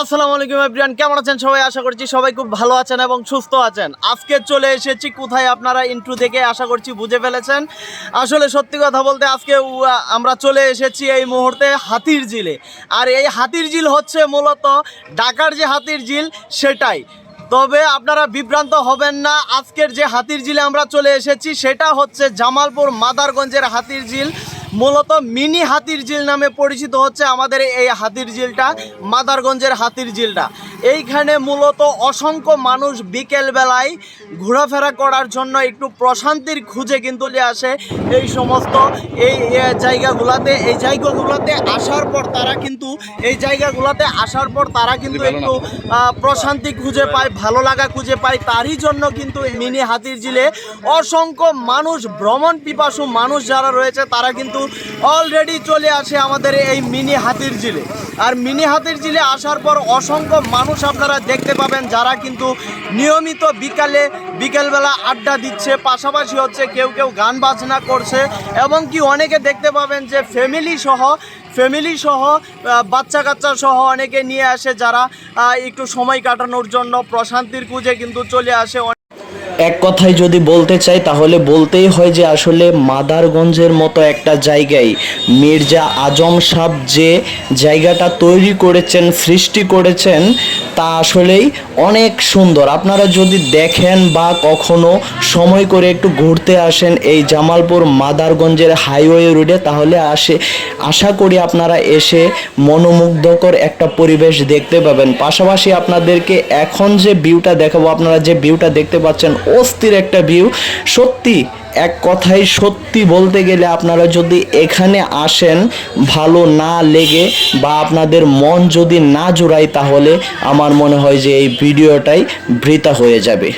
আসসালামু আলাইকুম এভরিওয়ান কেমন আছেন সবাই? আশা করছি সবাই খুব ভালো আছেন এবং সুস্থ আছেন। আজকে চলে এসেছি কোথায় আপনারা ইন্ট্রো দেখে? আশা করছি বুঝে ফেলেছেন। আসলে সত্যি কথা বলতে আজকে আমরা চলে এসেছি এই মুহূর্তে হাতির ঝিলে। আর এই হাতির ঝিল হচ্ছে মূলত ঢাকার যে হাতির ঝিল, সেটাই। তবে আপনারা বিভ্রান্ত হবেন না, আজকের যে হাতির ঝিলে আমরা চলে এসেছি, সেটা হচ্ছে জামালপুর মাদারগঞ্জের হাতির ঝিল। মূলত মিনি হাতির ঝিল নামে পরিচিত হচ্ছে আমাদের এই হাতির ঝিলটা মাদারগঞ্জের হাতির ঝিলটা। এইখানে মূলত অসংখ্য মানুষ বিকেল বেলায় ঘোরাফেরা করার জন্য একটু প্রশান্তির খুঁজে কিন্তু আসে। এই সমস্ত এই জায়গাগুলাতে এই জায়গাগুলোতে আসার পর তারা কিন্তু এই জায়গাগুলোতে আসার পর তারা কিন্তু একটু প্রশান্তি খুঁজে পায় ভালো লাগা খুঁজে পায়। তারই জন্য কিন্তু এই মিনি হাতির ঝিলে অসংখ্য মানুষ ভ্রমণ পিপাসু মানুষ যারা রয়েছে তারা কিন্তু অলরেডি চলে আসে আমাদের এই মিনি হাতির ঝিলে আর মিনি হাতির ঝিলে আসার পর অসংখ্য মানুষ আপনারা দেখতে পাবেন, যারা কিন্তু নিয়মিত বিকালে, বিকেলবেলা আড্ডা দিচ্ছে, পাশাপাশি হচ্ছে কেউ কেউ গান বাজনা করছে, এবং কি অনেকে দেখতে পাবেন যে ফ্যামিলি সহ ফ্যামিলি সহ বাচ্চা কাচ্চা সহ অনেকে নিয়ে আসে, যারা একটু সময় কাটানোর জন্য প্রশান্তির খুঁজে কিন্তু চলে আসে। এক কথায় যদি বলতে চাই, তাহলে বলতেই হয় যে আসলে মাদারগঞ্জের মতো একটা জায়গায় মির্জা আজম সাহ যে জায়গাটা তৈরি করেছেন, সৃষ্টি করেছেন, তা আসলেই অনেক সুন্দর। আপনারা যদি দেখেন বা কখনো সময় করে একটু ঘুরতে আসেন এই জামালপুর মাদারগঞ্জের হাইওয়ে রোডে, তাহলে আসে, আশা করি আপনারা এসে মনোমুগ্ধকর একটা পরিবেশ দেখতে পাবেন। পাশাপাশি আপনাদেরকে এখন যে ভিউটা দেখাবো, আপনারা যে ভিউটা দেখতে পাচ্ছেন অস্থির একটা ভিউ সত্যি, এক কথায় সত্যি বলতে গেলে আপনারা যদি এখানে আসেন, ভালো না লেগে বা আপনাদের মন যদি না জোড়ায়, তাহলে আমার মনে হয় যে এই ভিডিওটাই বৃথা হয়ে যাবে।